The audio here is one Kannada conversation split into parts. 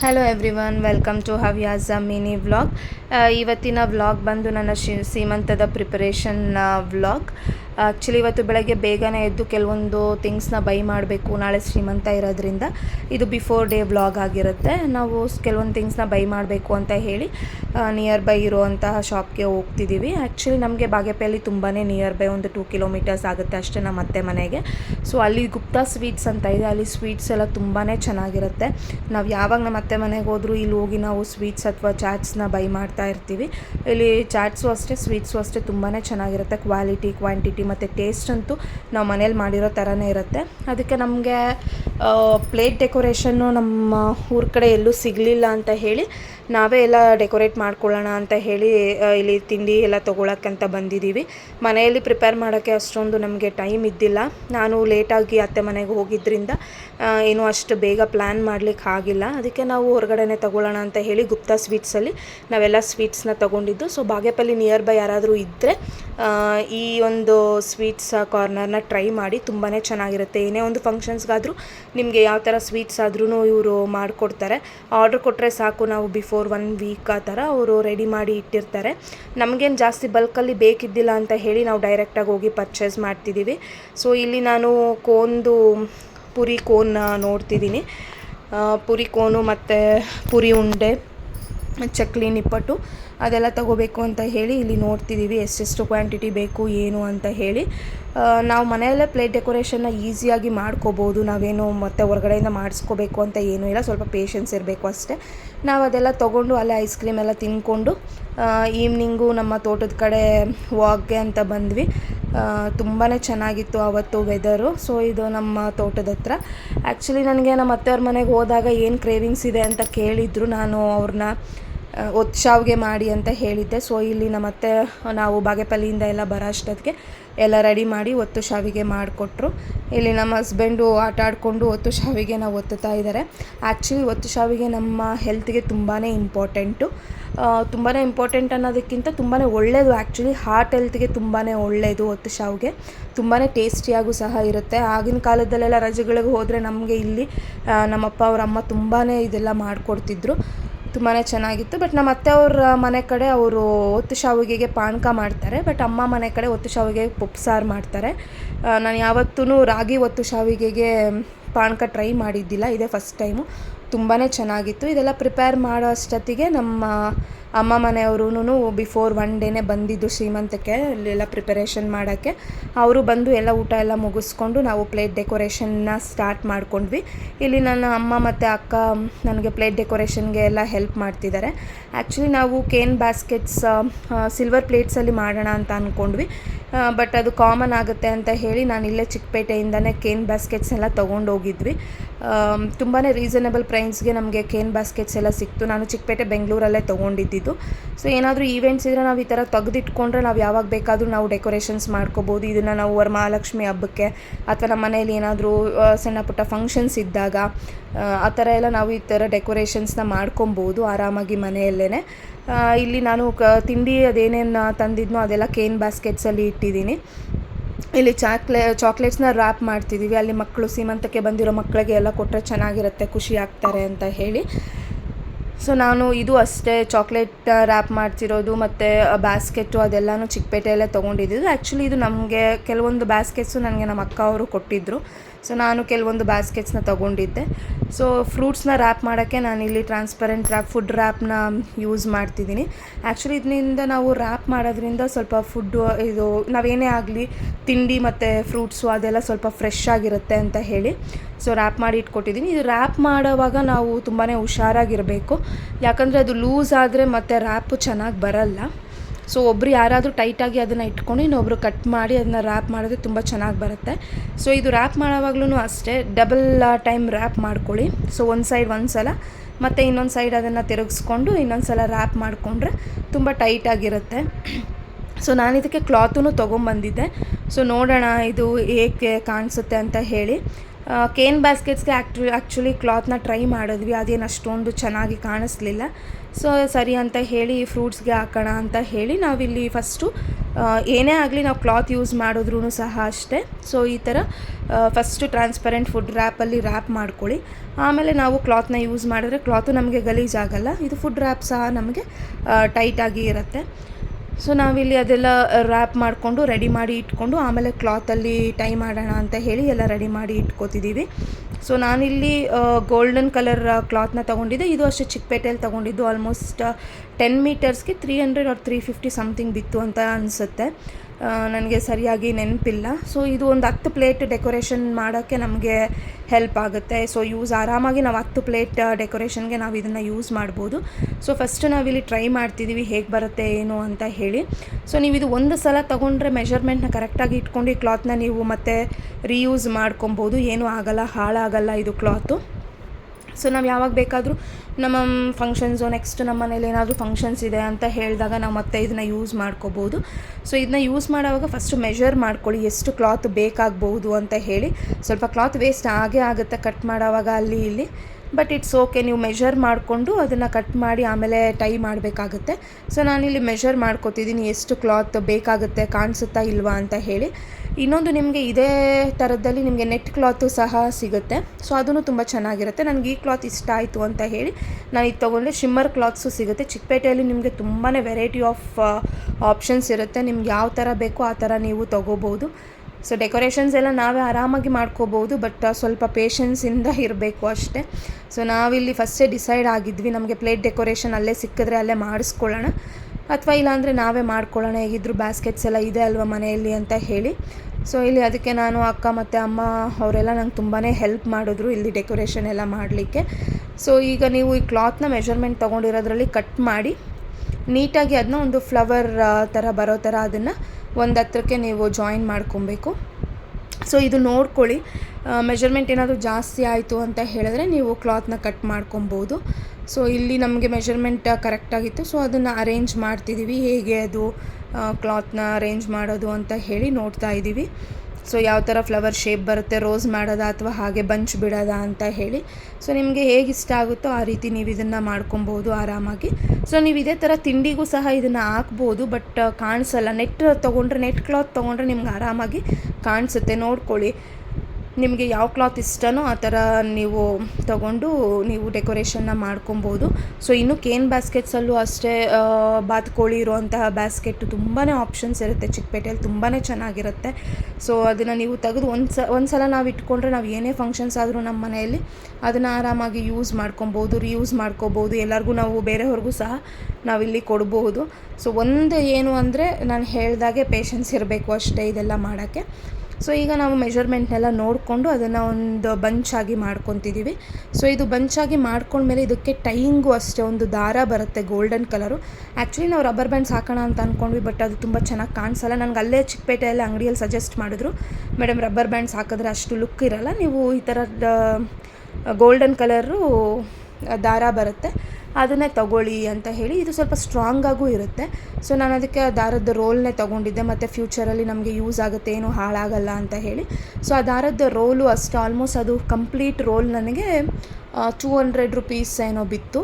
Hello everyone welcome to Havyas mini vlog ಇವತ್ತಿನ ವ್ಲಾಗ್ ಬಂದು ನನ್ನ ಶಿ ಸೀಮಂತದ ಪ್ರಿಪರೇಷನ್ ವ್ಲಾಗ್ ಆ್ಯಕ್ಚುಲಿ ಇವತ್ತು ಬೆಳಗ್ಗೆ ಬೇಗನೆ ಎದ್ದು ಕೆಲವೊಂದು ಥಿಂಗ್ಸ್ನ ಬೈ ಮಾಡಬೇಕು. ನಾಳೆ ಶ್ರೀಮಂತ ಇರೋದ್ರಿಂದ ಇದು ಬಿಫೋರ್ ಡೇ ವ್ಲಾಗ್ ಆಗಿರುತ್ತೆ. ನಾವು ಕೆಲವೊಂದು ಥಿಂಗ್ಸ್ನ ಬೈ ಮಾಡಬೇಕು ಅಂತ ಹೇಳಿ ನಿಯರ್ ಬೈ ಇರುವಂತಹ ಶಾಪ್ಗೆ ಹೋಗ್ತಿದ್ದೀವಿ ಆ್ಯಕ್ಚುಲಿ ನಮಗೆ ಬಾಗೇಪಲ್ಲಿ ತುಂಬಾ ನಿಯರ್ ಬೈ ಒಂದು ಟೂ ಕಿಲೋಮೀಟರ್ಸ್ ಆಗುತ್ತೆ ಅಷ್ಟೇ ನಮ್ಮ ಅತ್ತೆ ಮನೆಗೆ. ಸೊ ಅಲ್ಲಿ ಗುಪ್ತಾ ಸ್ವೀಟ್ಸ್ ಅಂತ ಇದೆ. ಅಲ್ಲಿ ಸ್ವೀಟ್ಸ್ ಎಲ್ಲ ತುಂಬಾ ಚೆನ್ನಾಗಿರುತ್ತೆ. ನಾವು ಯಾವಾಗ ನಮ್ಮ ಅತ್ತೆ ಮನೆಗೆ ಹೋದರೂ ಇಲ್ಲಿ ಹೋಗಿ ನಾವು ಸ್ವೀಟ್ಸ್ ಅಥವಾ ಚಾಟ್ಸ್ನ ಬೈ ಮಾಡ್ತಾ ಇರ್ತೀವಿ. ಇಲ್ಲಿ ಚಾಟ್ಸು ಅಷ್ಟೇ ಸ್ವೀಟ್ಸು ಅಷ್ಟೇ ತುಂಬಾ ಚೆನ್ನಾಗಿರುತ್ತೆ. ಕ್ವಾಲಿಟಿ ಕ್ವಾಂಟಿಟಿ ಮತ್ತು ಟೇಸ್ಟ್ ಅಂತೂ ನಾವು ಮನೇಲಿ ಮಾಡಿರೋ ಥರನೇ ಇರುತ್ತೆ. ಅದಕ್ಕೆ ನಮಗೆ ಪ್ಲೇಟ್ ಡೆಕೋರೇಷನ್ನು ನಮ್ಮ ಊರ ಕಡೆ ಎಲ್ಲೂ ಸಿಗಲಿಲ್ಲ ಅಂತ ಹೇಳಿ ನಾವೇ ಎಲ್ಲ ಡೆಕೋರೇಟ್ ಮಾಡ್ಕೊಳ್ಳೋಣ ಅಂತ ಹೇಳಿ ಇಲ್ಲಿ ತಿಂಡಿ ಎಲ್ಲ ತೊಗೊಳಕ್ಕಂತ ಬಂದಿದ್ದೀವಿ. ಮನೆಯಲ್ಲಿ ಪ್ರಿಪೇರ್ ಮಾಡೋಕ್ಕೆ ಅಷ್ಟೊಂದು ನಮಗೆ ಟೈಮ್ ಇದ್ದಿಲ್ಲ. ನಾನು ಲೇಟಾಗಿ ಅತ್ತೆ ಮನೆಗೆ ಹೋಗಿದ್ದರಿಂದ ಏನು ಅಷ್ಟು ಬೇಗ ಪ್ಲ್ಯಾನ್ ಮಾಡಲಿಕ್ಕೆ ಆಗಿಲ್ಲ. ಅದಕ್ಕೆ ನಾವು ಹೊರಗಡೆನೆ ತೊಗೊಳ್ಳೋಣ ಅಂತ ಹೇಳಿ ಗುಪ್ತಾ ಸ್ವೀಟ್ಸಲ್ಲಿ ನಾವೆಲ್ಲ ಸ್ವೀಟ್ಸ್ನ ತೊಗೊಂಡಿದ್ದು. ಸೊ, ಬಾಗೇಪಲ್ಲಿ ನಿಯರ್ ಬೈ ಯಾರಾದರೂ ಇದ್ದರೆ ಈ ಒಂದು ಸ್ವೀಟ್ಸ್ ಕಾರ್ನರ್ನ ಟ್ರೈ ಮಾಡಿ ತುಂಬಾ ಚೆನ್ನಾಗಿರುತ್ತೆ. ಏನೇ ಒಂದು ಫಂಕ್ಷನ್ಸ್ಗಾದರೂ ನಿಮಗೆ ಯಾವ ಥರ ಸ್ವೀಟ್ಸ್ ಆದ್ರೂ ಇವರು ಮಾಡಿಕೊಡ್ತಾರೆ. ಆರ್ಡ್ರ್ ಕೊಟ್ಟರೆ ಸಾಕು ನಾವು ಬಿಫೋರ್ ಒನ್ ವೀಕ್ ಆ ಥರ ಅವರು ರೆಡಿ ಮಾಡಿ ಇಟ್ಟಿರ್ತಾರೆ. ನಮಗೇನು ಜಾಸ್ತಿ ಬಲ್ಕಲ್ಲಿ ಬೇಕಿದ್ದಿಲ್ಲ ಅಂತ ಹೇಳಿ ನಾವು ಡೈರೆಕ್ಟಾಗಿ ಹೋಗಿ ಪರ್ಚೇಸ್ ಮಾಡ್ತಿದ್ದೀವಿ ಸೊ ಇಲ್ಲಿ ನಾನು ಕೋನ್ದು ಪುರಿ ಕೋನ್ ನೋಡ್ತಿದ್ದೀನಿ ಪುರಿ ಕೋನು ಮತ್ತು ಪುರಿ ಉಂಡೆ, ಚಕ್ಲಿ ನಿಪ್ಪಟ್ಟು ಅದೆಲ್ಲ ತಗೋಬೇಕು ಅಂತ ಹೇಳಿ ಇಲ್ಲಿ ನೋಡ್ತಿದ್ದೀವಿ ಎಷ್ಟೆಷ್ಟು ಕ್ವಾಂಟಿಟಿ ಬೇಕು, ಏನು ಅಂತ ಹೇಳಿ. ನಾವು ಮನೆಯಲ್ಲೇ ಪ್ಲೇಟ್ ಡೆಕೋರೇಷನ್ನ ಈಸಿಯಾಗಿ ಮಾಡ್ಕೋಬೋದು. ನಾವೇನು ಮತ್ತೆ ಹೊರಗಡೆಯಿಂದ ಮಾಡಿಸ್ಕೋಬೇಕು ಅಂತ ಏನೂ ಇಲ್ಲ. ಸ್ವಲ್ಪ ಪೇಷನ್ಸ್ ಇರಬೇಕು ಅಷ್ಟೇ. ನಾವು ಅದೆಲ್ಲ ತೊಗೊಂಡು ಅಲ್ಲೇ ಐಸ್ ಕ್ರೀಮ್ ಎಲ್ಲ ತಿಂದ್ಕೊಂಡು ಈವ್ನಿಂಗು ನಮ್ಮ ತೋಟದ ಕಡೆ ವಾಕ್ಗೆ ಅಂತ ಬಂದ್ವಿ. ತುಂಬಾ ಚೆನ್ನಾಗಿತ್ತು ಆವತ್ತು ವೆದರು ಸೊ ಇದು ನಮ್ಮ ತೋಟದ ಹತ್ರ. ಆ್ಯಕ್ಚುಲಿ ನನಗೆ ನಮ್ಮ ಅತ್ತೆಯವ್ರ ಮನೆಗೆ ಹೋದಾಗ ಏನು ಕ್ರೇವಿಂಗ್ಸ್ ಇದೆ ಅಂತ ಕೇಳಿದ್ರು. ನಾನು ಅವ್ರನ್ನ ಒತ್ತು ಶಾವಿಗೆ ಮಾಡಿ ಅಂತ ಹೇಳಿದ್ದೆ. ಸೊ ಇಲ್ಲಿ ನಮ್ಮ ಅತ್ತೆ, ನಾವು ಬಾಗೇಪಲ್ಲಿಯಿಂದ ಎಲ್ಲ ಬರೋ ಅಷ್ಟೊತ್ತಿಗೆ ಎಲ್ಲ ರೆಡಿ ಮಾಡಿ ಒತ್ತು ಶಾವಿಗೆ ಮಾಡಿಕೊಟ್ರು. ಇಲ್ಲಿ ನಮ್ಮ ಹಸ್ಬೆಂಡು ಆಟ ಆಡಿಕೊಂಡು ಒತ್ತು ಶಾವಿಗೆ ನಾವು ಒತ್ತುತ್ತಾ ಇದ್ದಾರೆ. ಆ್ಯಕ್ಚುಲಿ ಒತ್ತು ಶಾವಿಗೆ ನಮ್ಮ ಹೆಲ್ತ್ಗೆ ತುಂಬಾ ಇಂಪಾರ್ಟೆಂಟು ತುಂಬಾ ಇಂಪಾರ್ಟೆಂಟ್ ಅನ್ನೋದಕ್ಕಿಂತ ತುಂಬಾ ಒಳ್ಳೆಯದು ಆ್ಯಕ್ಚುಲಿ ಹಾರ್ಟ್ ಹೆಲ್ತ್ಗೆ ತುಂಬಾ ಒಳ್ಳೆಯದು ಒತ್ತು ಶಾವಿಗೆ. ತುಂಬಾ ಟೇಸ್ಟಿಯಾಗೂ ಸಹ ಇರುತ್ತೆ. ಆಗಿನ ಕಾಲದಲ್ಲೆಲ್ಲ ರಜೆಗಳಿಗೆ ಹೋದರೆ ನಮಗೆ ಇಲ್ಲಿ ನಮ್ಮಪ್ಪ, ಅವರಮ್ಮ ತುಂಬಾ ಇದೆಲ್ಲ ಮಾಡಿಕೊಡ್ತಿದ್ರು. ತುಂಬಾ ಚೆನ್ನಾಗಿತ್ತು. ಬಟ್ ನಮ್ಮ ಅತ್ತೆ ಅವ್ರ ಮನೆ ಕಡೆ ಅವರು ಒತ್ತು ಶಾವಿಗೆಗೆ ಪಾನಕ ಮಾಡ್ತಾರೆ. ಬಟ್ ಅಮ್ಮ ಮನೆ ಕಡೆ ಒತ್ತು ಶಾವಿಗೆ ಪಪ್ಪು ಸಾರು ಮಾಡ್ತಾರೆ ನಾನು ಯಾವತ್ತೂ ರಾಗಿ ಒತ್ತು ಶಾವಿಗೆಗೆ ಪಾನಕ ಟ್ರೈ ಮಾಡಿದ್ದಿಲ್ಲ. ಇದೇ ಫಸ್ಟ್ ಟೈಮು ತುಂಬಾ ಚೆನ್ನಾಗಿತ್ತು. ಇದೆಲ್ಲ ಪ್ರಿಪೇರ್ ಮಾಡೋ ಅಷ್ಟೊತ್ತಿಗೆ ನಮ್ಮ ಅಮ್ಮ ಮನೆಯವ್ರೂ ಬಿಫೋರ್ ಒನ್ ಡೇನೇ ಬಂದಿದ್ದು ಶ್ರೀಮಂತಕ್ಕೆ ಅಲ್ಲೆಲ್ಲ ಪ್ರಿಪರೇಷನ್ ಮಾಡೋಕ್ಕೆ. ಅವರು ಬಂದು ಎಲ್ಲ ಊಟ ಎಲ್ಲ ಮುಗಿಸ್ಕೊಂಡು ನಾವು ಪ್ಲೇಟ್ ಡೆಕೋರೇಷನ್ನ ಸ್ಟಾರ್ಟ್ ಮಾಡ್ಕೊಂಡ್ವಿ. ಇಲ್ಲಿ ನನ್ನ ಅಮ್ಮ ಮತ್ತು ಅಕ್ಕ ನನಗೆ ಪ್ಲೇಟ್ ಡೆಕೋರೇಷನ್ಗೆ ಎಲ್ಲ ಹೆಲ್ಪ್ ಮಾಡ್ತಿದ್ದಾರೆ. ಆ್ಯಕ್ಚುಲಿ ನಾವು ಕೇನ್ ಬ್ಯಾಸ್ಕೆಟ್ಸ್ ಸಿಲ್ವರ್ ಪ್ಲೇಟ್ಸಲ್ಲಿ ಮಾಡೋಣ ಅಂತ ಅಂದ್ಕೊಂಡ್ವಿ ಬಟ್ ಅದು ಕಾಮನ್ ಆಗುತ್ತೆ ಅಂತ ಹೇಳಿ ನಾನು ಇಲ್ಲೇ ಚಿಕ್ಕಪೇಟೆಯಿಂದನೇ ಕೇನ್ ಬ್ಯಾಸ್ಕೆಟ್ಸ್ ಎಲ್ಲ ತೊಗೊಂಡೋಗಿದ್ವಿ. ತುಂಬಾ ರೀಸನಬಲ್ ಪ್ರೈಸ್ಗೆ ನಮಗೆ ಕೇನ್ ಬ್ಯಾಸ್ಕೆಟ್ಸ್ ಎಲ್ಲ ಸಿಕ್ತು. ನಾನು ಚಿಕ್ಕಪೇಟೆ ಬೆಂಗಳೂರಲ್ಲೇ ತೊಗೊಂಡಿದ್ದಿದ್ದು ಸೊ ಏನಾದರೂ ಈವೆಂಟ್ಸ್ ಇದ್ದರೆ ನಾವು ಈ ಥರ ತೆಗೆದಿಟ್ಕೊಂಡ್ರೆ ನಾವು ಯಾವಾಗ ಬೇಕಾದರೂ ನಾವು ಡೆಕೋರೇಷನ್ಸ್ ಮಾಡ್ಕೋಬೋದು. ಇದನ್ನು ನಾವು ವರಮಹಾಲಕ್ಷ್ಮಿ ಹಬ್ಬಕ್ಕೆ ಅಥವಾ ನಮ್ಮ ಮನೇಲಿ ಏನಾದರೂ ಸಣ್ಣ ಪುಟ್ಟ ಫಂಕ್ಷನ್ಸ್ ಇದ್ದಾಗ ಆ, ಥರ ಎಲ್ಲ ನಾವು ಈ ಥರ ಡೆಕೋರೇಷನ್ಸ್ನ ಮಾಡ್ಕೊಬೋದು ಆರಾಮಾಗಿ ಮನೆಯಲ್ಲೇ ಇಲ್ಲಿ ನಾನು ಕ ತಿಂಡಿ ಅದೇನೇನು ತಂದಿದ್ನೋ ಅದೆಲ್ಲ ಕೇನ್ ಬ್ಯಾಸ್ಕೆಟ್ಸಲ್ಲಿ ಇಟ್ಟಿದ್ದೀನಿ. ಇಲ್ಲಿ ಚಾಕ್ಲೇ ಚಾಕ್ಲೇಟ್ಸ್ನ ರ್ಯಾಪ್ ಮಾಡ್ತಿದ್ದೀವಿ ಅಲ್ಲಿ ಮಕ್ಕಳು ಸೀಮಂತಕ್ಕೆ ಬಂದಿರೋ ಮಕ್ಕಳಿಗೆ ಎಲ್ಲ ಕೊಟ್ಟರೆ ಚೆನ್ನಾಗಿರುತ್ತೆ ಖುಷಿ ಆಗ್ತಾರೆ ಅಂತ ಹೇಳಿ. ಸೊ ನಾನು ಇದು ಅಷ್ಟೇ ಚಾಕ್ಲೇಟ್ ರ್ಯಾಪ್ ಮಾಡ್ತಿರೋದು ಮತ್ತು ಬ್ಯಾಸ್ಕೆಟು ಅದೆಲ್ಲನೂ ಚಿಕ್ಕಪೇಟೆಯಲ್ಲೇ ತೊಗೊಂಡಿದ್ದು. ಆ್ಯಕ್ಚುಲಿ ಇದು ನಮಗೆ ಕೆಲವೊಂದು ಬ್ಯಾಸ್ಕೆಟ್ಸು ನನಗೆ ನಮ್ಮ ಅಕ್ಕ ಅವರು ಕೊಟ್ಟಿದ್ದರು ಸೊ ನಾನು ಕೆಲವೊಂದು ಬ್ಯಾಸ್ಕೆಟ್ಸ್ನ ತೊಗೊಂಡಿದ್ದೆ. ಸೊ ಫ್ರೂಟ್ಸ್ನ ರ್ಯಾಪ್ ಮಾಡೋಕ್ಕೆ ಇಲ್ಲಿ ಟ್ರಾನ್ಸ್ಪರೆಂಟ್ ರ್ಯಾಪ್ ಫುಡ್ ರ್ಯಾಪ್ನ ಯೂಸ್ ಮಾಡ್ತಿದ್ದೀನಿ. ಆ್ಯಕ್ಚುಲಿ ಇದರಿಂದ ನಾವು ರ್ಯಾಪ್ ಮಾಡೋದ್ರಿಂದ ಸ್ವಲ್ಪ ಫುಡ್ಡು ಇದು ನಾವೇನೇ ಆಗಲಿ ತಿಂಡಿ ಮತ್ತು ಫ್ರೂಟ್ಸು ಅದೆಲ್ಲ ಸ್ವಲ್ಪ ಫ್ರೆಶ್ ಆಗಿರುತ್ತೆ ಅಂತ ಹೇಳಿ. ಸೊ ರ್ಯಾಪ್ ಮಾಡಿ ಇಟ್ಕೊಟ್ಟಿದ್ದೀನಿ. ಇದು ರ್ಯಾಪ್ ಮಾಡೋವಾಗ ನಾವು ತುಂಬಾ ಹುಷಾರಾಗಿರಬೇಕು. ಯಾಕಂದರೆ ಅದು ಲೂಸ್ ಆದರೆ ಮತ್ತು ರ್ಯಾಪು ಚೆನ್ನಾಗಿ ಬರಲ್ಲ. ಸೊ ಒಬ್ರು ಯಾರಾದರೂ ಟೈಟಾಗಿ ಅದನ್ನು ಇಟ್ಕೊಂಡು ಇನ್ನೊಬ್ರು ಕಟ್ ಮಾಡಿ ಅದನ್ನ ರ್ಯಾಪ್ ಮಾಡಿದ್ರೆ ತುಂಬ ಚೆನ್ನಾಗಿ ಬರುತ್ತೆ. ಸೊ ಇದು ರ್ಯಾಪ್ ಮಾಡೋವಾಗ್ಲೂ ಅಷ್ಟೇ ಡಬಲ್ ಟೈಮ್ ರ್ಯಾಪ್ ಮಾಡ್ಕೊಳ್ಳಿ. ಸೊ ಒಂದು ಸೈಡ್ ಒಂದು ಸಲ, ಮತ್ತು ಇನ್ನೊಂದು ಸೈಡ್ ಅದನ್ನು ತಿರುಗಿಸ್ಕೊಂಡು ಇನ್ನೊಂದು ಸಲ ರ್ಯಾಪ್ ಮಾಡಿಕೊಂಡ್ರೆ ತುಂಬ ಟೈಟಾಗಿರುತ್ತೆ ಸೊ ನಾನು ಇದಕ್ಕೆ ಕ್ಲಾತೂ ತೊಗೊಂಬಂದಿದ್ದೆ. ಸೊ ನೋಡೋಣ, ಇದು ಹೇಗೆ ಕಾಣಿಸುತ್ತೆ ಅಂತ ಹೇಳಿ. ಕೇನ್ ಬ್ಯಾಸ್ಕೆಟ್ಸ್ಗೆ ಆ್ಯಕ್ಟ್ರಿ ಆ್ಯಕ್ಚುಲಿ ಕ್ಲಾತ್ನ ಟ್ರೈ ಮಾಡಿದ್ವಿ. ಅದೇನು ಅಷ್ಟೊಂದು ಚೆನ್ನಾಗಿ ಕಾಣಿಸ್ಲಿಲ್ಲ. ಸೊ ಸರಿ ಅಂತ ಹೇಳಿ ಫ್ರೂಟ್ಸ್ಗೆ ಹಾಕೋಣ ಅಂತ ಹೇಳಿ ನಾವಿಲ್ಲಿ ಫಸ್ಟು ಏನೇ ಆಗಲಿ ನಾವು ಕ್ಲಾತ್ ಯೂಸ್ ಮಾಡಿದ್ರೂ ಸಹ ಅಷ್ಟೇ. ಸೊ ಈ ಥರ ಫಸ್ಟು ಟ್ರಾನ್ಸ್ಪರೆಂಟ್ ಫುಡ್ ರ್ಯಾಪಲ್ಲಿ ರ್ಯಾಪ್ ಮಾಡ್ಕೊಳ್ಳಿ. ಆಮೇಲೆ ನಾವು ಕ್ಲಾತ್ನ ಯೂಸ್ ಮಾಡಿದ್ರೆ ಕ್ಲಾತು ನಮಗೆ ಗಲೀಜಾಗಲ್ಲ. ಇದು ಫುಡ್ ರ್ಯಾಪ್ ಸಹ ನಮಗೆ ಟೈಟಾಗಿ ಇರುತ್ತೆ. ಸೊ ನಾವಿಲ್ಲಿ ಅದೆಲ್ಲ ರ್ಯಾಪ್ ಮಾಡಿಕೊಂಡು ರೆಡಿ ಮಾಡಿ ಇಟ್ಕೊಂಡು, ಆಮೇಲೆ ಕ್ಲಾತಲ್ಲಿ ಟೈ ಮಾಡೋಣ ಅಂತ ಹೇಳಿ ಎಲ್ಲ ರೆಡಿ ಮಾಡಿ ಇಟ್ಕೋತಿದ್ದೀವಿ. ಸೊ ನಾನಿಲ್ಲಿ ಗೋಲ್ಡನ್ ಕಲರ್ ಕ್ಲಾತ್ನ ತೊಗೊಂಡಿದ್ದೆ. ಇದು ಅಷ್ಟೇ ಚಿಕ್ಕಪೇಟೆಯಲ್ಲಿ ತೊಗೊಂಡಿದ್ದು. Almost ten ಮೀಟರ್ಸ್ಗೆ three hundred or three fifty something ಬಿತ್ತು ಅಂತ ಅನಿಸುತ್ತೆ. ನನಗೆ ಸರಿಯಾಗಿ ನೆನಪಿಲ್ಲ. ಸೊ ಇದು ಒಂದು ಹತ್ತು ಪ್ಲೇಟ್ ಡೆಕೋರೇಷನ್ ಮಾಡೋಕ್ಕೆ ನಮಗೆ ಹೆಲ್ಪ್ ಆಗುತ್ತೆ. ಸೊ ಯೂಸ್ ಆರಾಮಾಗಿ ನಾವು ಹತ್ತು ಪ್ಲೇಟ್ ಡೆಕೋರೇಷನ್ಗೆ ನಾವು ಇದನ್ನು ಯೂಸ್ ಮಾಡ್ಬೋದು. ಸೊ ಫಸ್ಟ್ ನಾವಿಲ್ಲಿ ಟ್ರೈ ಮಾಡ್ತಿದ್ದೀವಿ ಹೇಗೆ ಬರುತ್ತೆ, ಏನು ಅಂತ ಹೇಳಿ. ಸೊ ನೀವು ಇದು ಒಂದು ಸಲ ತೊಗೊಂಡ್ರೆ ಮೆಷರ್ಮೆಂಟ್ನ ಕರೆಕ್ಟಾಗಿ ಇಟ್ಕೊಂಡು ಈ ಕ್ಲಾತ್ನ ನೀವು ಮತ್ತೆ ರೀಯೂಸ್ ಮಾಡ್ಕೊಬೋದು. ಏನೂ ಆಗಲ್ಲ, ಹಾಳಾಗಲ್ಲ ಇದು ಕ್ಲಾತು ಸೊ ನಾವು ಯಾವಾಗ ಬೇಕಾದರೂ ನಮ್ಮ ಫಂಕ್ಷನ್ಸು ನೆಕ್ಸ್ಟ್ ನಮ್ಮ ಮನೇಲಿ ಏನಾದರೂ ಫಂಕ್ಷನ್ಸ್ ಇದೆ ಅಂತ ಹೇಳಿದಾಗ ನಾವು ಮತ್ತೆ ಇದನ್ನ ಯೂಸ್ ಮಾಡ್ಕೋಬೋದು. ಸೊ ಇದನ್ನ ಯೂಸ್ ಮಾಡೋವಾಗ ಫಸ್ಟು ಮೆಷರ್ ಮಾಡ್ಕೊಳ್ಳಿ, ಎಷ್ಟು ಕ್ಲಾತ್ ಬೇಕಾಗ್ಬೋದು ಅಂತ ಹೇಳಿ. ಸ್ವಲ್ಪ ಕ್ಲಾತ್ ವೇಸ್ಟ್ ಆಗೇ ಆಗುತ್ತೆ ಕಟ್ ಮಾಡೋವಾಗ ಅಲ್ಲಿ ಇಲ್ಲಿ. ಬಟ್ ಇಟ್ಸ್ ಓಕೆ ನೀವು ಮೆಷರ್ ಮಾಡಿಕೊಂಡು ಅದನ್ನು ಕಟ್ ಮಾಡಿ ಆಮೇಲೆ ಟೈ ಮಾಡಬೇಕಾಗುತ್ತೆ. ಸೊ ನಾನಿಲ್ಲಿ ಮೆಷರ್ ಮಾಡ್ಕೋತಿದ್ದೀನಿ, ಎಷ್ಟು ಕ್ಲಾತ್ ಬೇಕಾಗುತ್ತೆ, ಕಾಣಿಸುತ್ತಾ ಇಲ್ವಾ ಅಂತ ಹೇಳಿ. ಇನ್ನೊಂದು ನಿಮಗೆ ಇದೇ ಥರದಲ್ಲಿ ನಿಮಗೆ ನೆಟ್ ಕ್ಲಾತು ಸಹ ಸಿಗುತ್ತೆ. ಸೊ ಅದೂ ತುಂಬ ಚೆನ್ನಾಗಿರುತ್ತೆ. ನನಗೆ ಈ ಕ್ಲಾತ್ ಇಷ್ಟ ಆಯಿತು ಅಂತ ಹೇಳಿ ನಾನು ಇದು ತೊಗೊಂಡೆ ಶಿಮ್ಮರ್ ಕ್ಲಾತ್ಸು ಸಿಗುತ್ತೆ. ಚಿಕ್ಕಪೇಟೆಯಲ್ಲಿ ನಿಮಗೆ ತುಂಬಾ ವೆರೈಟಿ ಆಫ್ ಆಪ್ಷನ್ಸ್ ಇರುತ್ತೆ. ನಿಮ್ಗೆ ಯಾವ ಥರ ಬೇಕೋ ಆ ಥರ ನೀವು ತೊಗೋಬೋದು. ಸೊ, ಡೆಕೋರೇಷನ್ಸ್ ಎಲ್ಲ ನಾವೇ ಆರಾಮಾಗಿ ಮಾಡ್ಕೋಬೋದು, ಬಟ್ ಸ್ವಲ್ಪ ಪೇಷನ್ಸಿಂದ ಇರಬೇಕು ಅಷ್ಟೇ. ಸೊ, ನಾವಿಲ್ಲಿ ಫಸ್ಟೇ ಡಿಸೈಡ್ ಆಗಿದ್ವಿ. ನಮಗೆ ಪ್ಲೇಟ್ ಡೆಕೋರೇಷನ್ ಅಲ್ಲೇ ಸಿಕ್ಕಿದ್ರೆ ಅಲ್ಲೇ ಮಾಡಿಸ್ಕೊಳ್ಳೋಣ. ಅಥವಾ ಇಲ್ಲಾಂದರೆ ನಾವೇ ಮಾಡ್ಕೊಳ್ಳೋಣ, ಹೇಗಿದ್ರು ಬ್ಯಾಸ್ಕೆಟ್ಸ್ ಎಲ್ಲ ಇದೆ ಅಲ್ವಾ ಮನೆಯಲ್ಲಿ ಅಂತ ಹೇಳಿ. ಸೊ ಇಲ್ಲಿ ಅದಕ್ಕೆ ನಾನು ಅಕ್ಕ ಮತ್ತು ಅಮ್ಮ ಅವರೆಲ್ಲ ನಂಗೆ ತುಂಬಾ ಹೆಲ್ಪ್ ಮಾಡಿದ್ರು ಇಲ್ಲಿ ಡೆಕೋರೇಷನ್ ಎಲ್ಲ ಮಾಡಲಿಕ್ಕೆ. ಸೊ ಈಗ ನೀವು ಈ ಕ್ಲಾತ್ನ ಮೆಷರ್ಮೆಂಟ್ ತೊಗೊಂಡಿರೋದ್ರಲ್ಲಿ ಕಟ್ ಮಾಡಿ, ನೀಟಾಗಿ ಅದನ್ನ ಒಂದು ಫ್ಲವರ್ ಥರ ಬರೋ ಥರ ಅದನ್ನು ಒಂದು ಹತ್ರಕ್ಕೆ ನೀವು ಜಾಯಿನ್ ಮಾಡ್ಕೊಬೇಕು. ಸೊ ಇದು ನೋಡ್ಕೊಳ್ಳಿ. ಮೆಷರ್ಮೆಂಟ್ ಏನಾದರೂ ಜಾಸ್ತಿ ಆಯಿತು ಅಂತ ಹೇಳಿದ್ರೆ ನೀವು ಕ್ಲಾತ್ನ ಕಟ್ ಮಾಡ್ಕೊಬೋದು. ಸೊ ಇಲ್ಲಿ ನಮಗೆ ಮೆಷರ್ಮೆಂಟ್ ಕರೆಕ್ಟಾಗಿತ್ತು ಸೊ ಅದನ್ನು ಅರೇಂಜ್ ಮಾಡ್ತಿದ್ದೀವಿ ಹೇಗೆ ಅದು ಕ್ಲಾತ್ನ ಅರೇಂಜ್ ಮಾಡೋದು ಅಂತ ಹೇಳಿ ನೋಡ್ತಾ ಇದ್ದೀವಿ ಸೊ ಯಾವ ಥರ ಫ್ಲವರ್ ಶೇಪ್ ಬರುತ್ತೆ, ರೋಸ್ ಮಾಡೋದಾ ಅಥವಾ ಹಾಗೆ ಬಂಚ್ ಬಿಡೋದಾ ಅಂತ ಹೇಳಿ. ಸೊ ನಿಮಗೆ ಹೇಗೆ ಇಷ್ಟ ಆಗುತ್ತೋ ಆ ರೀತಿ ನೀವು ಇದನ್ನು ಮಾಡ್ಕೊಬೋದು ಆರಾಮಾಗಿ. ಸೊ ನೀವು ಇದೇ ಥರ ತಿಂಡಿಗೂ ಸಹ ಇದನ್ನು ಹಾಕ್ಬೋದು, ಬಟ್, ಕಾಣಿಸಲ್ಲ. ನೆಟ್ ತೊಗೊಂಡ್ರೆ, ನೆಟ್ ಕ್ಲಾತ್ ತೊಗೊಂಡ್ರೆ ನಿಮ್ಗೆ ಆರಾಮಾಗಿ ಕಾಣಿಸುತ್ತೆ. ನೋಡ್ಕೊಳ್ಳಿ. ನಿಮಗೆ ಯಾವ ಕ್ಲಾತ್ ಇಷ್ಟನೋ ಆ ಥರ ನೀವು ತಗೊಂಡು ನೀವು ಡೆಕೋರೇಷನ್ನ ಮಾಡ್ಕೊಬೋದು. ಸೊ ಇನ್ನು ಕೇನ್ ಬ್ಯಾಸ್ಕೆಟ್ಸಲ್ಲೂ ಅಷ್ಟೇ ಬಾತ್ ಬಾತುಕೋಳಿ ಇರುವಂತಹ ಬ್ಯಾಸ್ಕೆಟ್ ತುಂಬಾ ಆಪ್ಷನ್ಸ್ ಇರುತ್ತೆ. ಚಿಕ್ಕಪೇಟೆಯಲ್ಲಿ ತುಂಬಾ ಚೆನ್ನಾಗಿರುತ್ತೆ. ಸೊ ಅದನ್ನು ನೀವು ತೆಗೆದು ಒಂದು ಸ ಒಂದು ಸಲ ನಾವು ಇಟ್ಕೊಂಡ್ರೆ ನಾವು ಏನೇ ಫಂಕ್ಷನ್ಸ್ ಆದರೂ ನಮ್ಮ ಮನೆಯಲ್ಲಿ ಅದನ್ನು ಆರಾಮಾಗಿ ಯೂಸ್ ಮಾಡ್ಕೊಬೋದು ರಿಯೂಸ್ ಮಾಡ್ಕೋಬೋದು. ಎಲ್ಲರಿಗೂ ನಾವು ಬೇರೆಯವ್ರಿಗೂ ಸಹ ನಾವಿಲ್ಲಿ ಕೊಡಬಹುದು ಸೊ ಒಂದು ಏನು ಅಂದರೆ ನಾನು ಹೇಳ್ದಾಗೆ ಪೇಷನ್ಸ್ ಇರಬೇಕು ಅಷ್ಟೇ ಇದೆಲ್ಲ ಮಾಡೋಕ್ಕೆ. ಸೊ ಈಗ ನಾವು ಮೆಷರ್ಮೆಂಟ್ನೆಲ್ಲ ನೋಡಿಕೊಂಡು ಅದನ್ನು ಒಂದು ಬಂಚಾಗಿ ಮಾಡ್ಕೊತಿದ್ದೀವಿ ಸೊ ಇದು ಬಂಚಾಗಿ ಮಾಡ್ಕೊಂಡ್ಮೇಲೆ ಇದಕ್ಕೆ ಟೈಯಿಂಗು ಅಷ್ಟೇ, ಒಂದು ದಾರ ಬರುತ್ತೆ ಗೋಲ್ಡನ್ ಕಲರು ಆ್ಯಕ್ಚುಲಿ ನಾವು ರಬ್ಬರ್ ಬ್ಯಾಂಡ್ಸ್ ಹಾಕೋಣ ಅಂತ ಅಂದ್ಕೊಂಡ್ವಿ ಬಟ್ ಅದು ತುಂಬ ಚೆನ್ನಾಗಿ ಕಾಣಿಸಲ್ಲ. ನನಗೆ ಅಲ್ಲೇ ಚಿಕ್ಕಪೇಟೆಯಲ್ಲಿ ಅಂಗಡಿಯಲ್ಲಿ ಸಜೆಸ್ಟ್ ಮಾಡಿದ್ರು. ಮೇಡಮ್ ರಬ್ಬರ್ ಬ್ಯಾಂಡ್ಸ್ ಹಾಕಿದ್ರೆ ಅಷ್ಟು ಲುಕ್ ಇರಲ್ಲ. ನೀವು ಈ ಥರ ಗೋಲ್ಡನ್ ಕಲರು ದಾರ ಬರುತ್ತೆ. ಅದನ್ನೇ ತಗೊಳ್ಳಿ ಅಂತ ಹೇಳಿ ಇದು ಸ್ವಲ್ಪ ಸ್ಟ್ರಾಂಗಾಗೂ ಇರುತ್ತೆ. ಸೊ ನಾನು ಅದಕ್ಕೆ ದಾರದ ರೋಲ್ನೇ ತೊಗೊಂಡಿದ್ದೆ. ಮತ್ತು ಫ್ಯೂಚರಲ್ಲಿ ನಮಗೆ ಯೂಸ್ ಆಗುತ್ತೆ, ಏನು ಹಾಳಾಗಲ್ಲ ಅಂತ ಹೇಳಿ. ಸೊ ಆ ದಾರದ ರೋಲು ಅಷ್ಟು ಆಲ್ಮೋಸ್ಟ್ ಅದು ಕಂಪ್ಲೀಟ್ ರೋಲ್ ನನಗೆ ಟೂ ಹಂಡ್ರೆಡ್ ರುಪೀಸ್ ಏನೋ ಬಿತ್ತು.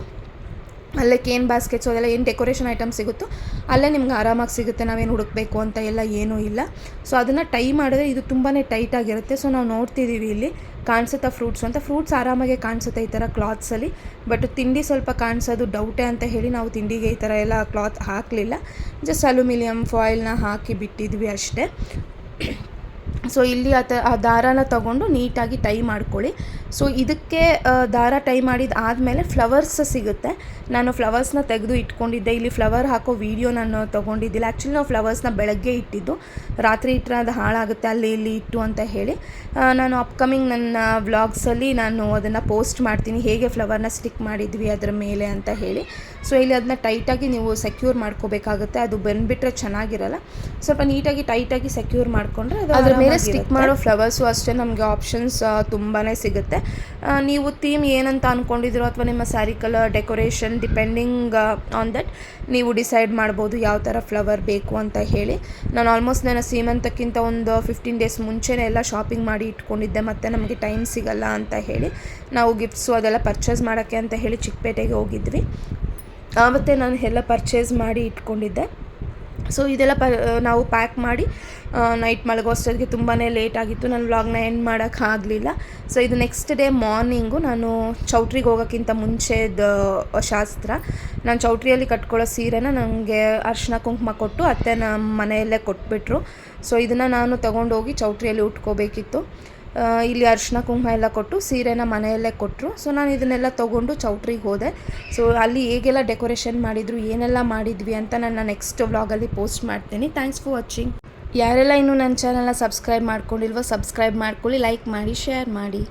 ಅಲ್ಲೇ ಕೇನ್ ಬಾಸ್ಕೆಟ್ಸು ಅದೆಲ್ಲ ಏನು ಡೆಕೋರೇಷನ್ ಐಟಮ್ ಸಿಗುತ್ತೋ ಅಲ್ಲೇ ನಿಮ್ಗೆ ಆರಾಮಾಗಿ ಸಿಗುತ್ತೆ. ನಾವೇನು ಹುಡುಕ್ಬೇಕು ಅಂತ ಎಲ್ಲ ಏನೂ ಇಲ್ಲ. ಸೊ ಅದನ್ನು ಟೈ ಮಾಡಿದ್ರೆ ಇದು ತುಂಬಾ ಟೈಟಾಗಿರುತ್ತೆ ಸೊ ನಾವು ನೋಡ್ತಿದ್ದೀವಿ ಇಲ್ಲಿ. ಕಾಣಿಸುತ್ತಾ ಫ್ರೂಟ್ಸ್ ಅಂತ. ಫ್ರೂಟ್ಸ್ ಆರಾಮಾಗೆ ಕಾಣಿಸುತ್ತೆ ಈ ಥರ ಕ್ಲಾತ್ಸಲ್ಲಿ ಬಟ್ ತಿಂಡಿ ಸ್ವಲ್ಪ ಕಾಣಿಸೋದು ಡೌಟೇ ಅಂತ ಹೇಳಿ ನಾವು ತಿಂಡಿಗೆ ಈ ಥರ ಎಲ್ಲ ಕ್ಲಾತ್ ಹಾಕಲಿಲ್ಲ. ಜಸ್ಟ್ ಅಲ್ಯೂಮಿನಿಯಂ ಫಾಯಿಲ್ನ ಹಾಕಿ ಬಿಟ್ಟಿದ್ವಿ ಅಷ್ಟೇ. ಸೊ ಇಲ್ಲಿ ಆ ತ, ಆ ದಾರಾನ ತಗೊಂಡು ನೀಟಾಗಿ ಟೈ ಮಾಡ್ಕೊಳ್ಳಿ. ಸೊ ಇದಕ್ಕೆ ದಾರ ಟೈ ಮಾಡಿದ ಆದಮೇಲೆ ಫ್ಲವರ್ಸ್ ಸಿಗುತ್ತೆ. ನಾನು ಫ್ಲವರ್ಸ್ನ ತೆಗೆದು ಇಟ್ಕೊಂಡಿದ್ದೆ. ಇಲ್ಲಿ ಫ್ಲವರ್ ಹಾಕೋ ವೀಡಿಯೋ ನಾನು ತೊಗೊಂಡಿದ್ದಿಲ್ಲ. ಆ್ಯಕ್ಚುಲಿ ನಾವು ಫ್ಲವರ್ಸ್ನ ಬೆಳಗ್ಗೆ ಇಟ್ಟಿದ್ದು. ರಾತ್ರಿ ಇಟ್ಟರೆ ಅದು ಹಾಳಾಗುತ್ತೆ. ಅಲ್ಲಿ ಇಲ್ಲಿ ಇಟ್ಟು ಅಂತ ಹೇಳಿ ನಾನು ಅಪ್ಕಮಿಂಗ್ ನನ್ನ ವ್ಲಾಗ್ಸಲ್ಲಿ ನಾನು ಅದನ್ನು ಪೋಸ್ಟ್ ಮಾಡ್ತೀನಿ. ಹೇಗೆ ಫ್ಲವರ್ನ ಸ್ಟಿಕ್ ಮಾಡಿದ್ವಿ ಅದರ ಮೇಲೆ ಅಂತ ಹೇಳಿ. ಸೊ ಇಲ್ಲಿ ಅದನ್ನ ಟೈಟಾಗಿ ನೀವು ಸೆಕ್ಯೂರ್ ಮಾಡ್ಕೋಬೇಕಾಗುತ್ತೆ. ಅದು ಬಂದುಬಿಟ್ರೆ ಚೆನ್ನಾಗಿರಲ್ಲ. ಸ್ವಲ್ಪ ನೀಟಾಗಿ ಟೈಟಾಗಿ ಸೆಕ್ಯೂರ್ ಮಾಡಿಕೊಂಡ್ರೆ ಅದು ಅದ್ರ ಮೇಲೆ ಸ್ಟಿಕ್ ಮಾಡೋ ಫ್ಲವರ್ಸು ಅಷ್ಟೇ ನಮಗೆ ಆಪ್ಷನ್ಸ್ ತುಂಬಾ ಸಿಗುತ್ತೆ. ನೀವು ಥೀಮ್ ಏನಂತ ಅಂದ್ಕೊಂಡಿದ್ದೀರೋ ಅಥವಾ ನಿಮ್ಮ sari colour decoration depending on that ನೀವು ಡಿಸೈಡ್ ಮಾಡ್ಬೋದು ಯಾವ ಥರ ಫ್ಲವರ್ ಬೇಕು ಅಂತ ಹೇಳಿ. ನಾನು ಆಲ್ಮೋಸ್ಟ್ ನನ್ನ ಸೀಮಂತಕ್ಕಿಂತ ಒಂದು ಫಿಫ್ಟೀನ್ ಡೇಸ್ ಮುಂಚೆನೇ ಎಲ್ಲ ಶಾಪಿಂಗ್ ಮಾಡಿ ಇಟ್ಕೊಂಡಿದ್ದೆ, ಮತ್ತು ನಮಗೆ ಟೈಮ್ ಸಿಗಲ್ಲ ಅಂತ ಹೇಳಿ. ನಾವು ಗಿಫ್ಟ್ಸು ಅದೆಲ್ಲ ಪರ್ಚೇಸ್ ಮಾಡೋಕ್ಕೆ ಅಂತ ಹೇಳಿ ಚಿಕ್ಕಪೇಟೆಗೆ ಹೋಗಿದ್ವಿ. ಮತ್ತು ನಾನು ಎಲ್ಲ ಪರ್ಚೇಸ್ ಮಾಡಿ ಇಟ್ಕೊಂಡಿದ್ದೆ. ಸೊ ಇದೆಲ್ಲ ಪ ನಾವು ಪ್ಯಾಕ್ ಮಾಡಿ ನೈಟ್ ಮಲಗೋ ಅಷ್ಟೊತ್ತಿಗೆ ತುಂಬಾ ಲೇಟ್ ಆಗಿತ್ತು. ನಾನು ವ್ಲಾಗ್ನ ಎಂಡ್ ಮಾಡೋಕ್ಕಾಗಲಿಲ್ಲ ಸೊ ಇದು ನೆಕ್ಸ್ಟ್ ಡೇ ಮಾರ್ನಿಂಗು ನಾನು ಚೌಟ್ರಿಗೆ ಹೋಗೋಕ್ಕಿಂತ ಮುಂಚೆದ ಶಾಸ್ತ್ರ. ನಾನು ಚೌಟ್ರಿಯಲ್ಲಿ ಕಟ್ಕೊಳ್ಳೋ ಸೀರೆನ ನನಗೆ ಅರ್ಶಿನ ಕುಂಕುಮ ಕೊಟ್ಟು ಅತ್ತೆ ನಮ್ಮ ಮನೆಯಲ್ಲೇ ಕೊಟ್ಬಿಟ್ರು. ಸೊ ಇದನ್ನು ನಾನು ತೊಗೊಂಡೋಗಿ ಚೌಟ್ರಿಯಲ್ಲಿ ಉಟ್ಕೋಬೇಕಿತ್ತು. ಇಲ್ಲಿ ಅರಿಶಿನ ಕುಂಕುಮ ಎಲ್ಲ ಕೊಟ್ಟು ಸೀರೆನ ಮನೆಯಲ್ಲೇ ಕೊಟ್ಟರು ಸೊ ನಾನು ಇದನ್ನೆಲ್ಲ ತೊಗೊಂಡು ಚೌಟ್ರಿಗೆ ಹೋದೆ. ಸೊ ಅಲ್ಲಿ ಹೇಗೆಲ್ಲ ಡೆಕೋರೇಷನ್ ಮಾಡಿದರು, ಏನೆಲ್ಲ ಮಾಡಿದ್ವಿ ಅಂತ ನಾನು ನೆಕ್ಸ್ಟ್ ವ್ಲಾಗಲ್ಲಿ ಪೋಸ್ಟ್ ಮಾಡ್ತೀನಿ. ಥ್ಯಾಂಕ್ಸ್ ಫಾರ್ ವಾಚಿಂಗ್ ಯಾರೆಲ್ಲ ಇನ್ನೂ ನನ್ನ ಚಾನಲ್ನ ಸಬ್ಸ್ಕ್ರೈಬ್ ಮಾಡ್ಕೊಂಡಿಲ್ವೋ ಸಬ್ಸ್ಕ್ರೈಬ್ ಮಾಡ್ಕೊಳ್ಳಿ ಲೈಕ್ ಮಾಡಿ ಶೇರ್ ಮಾಡಿ.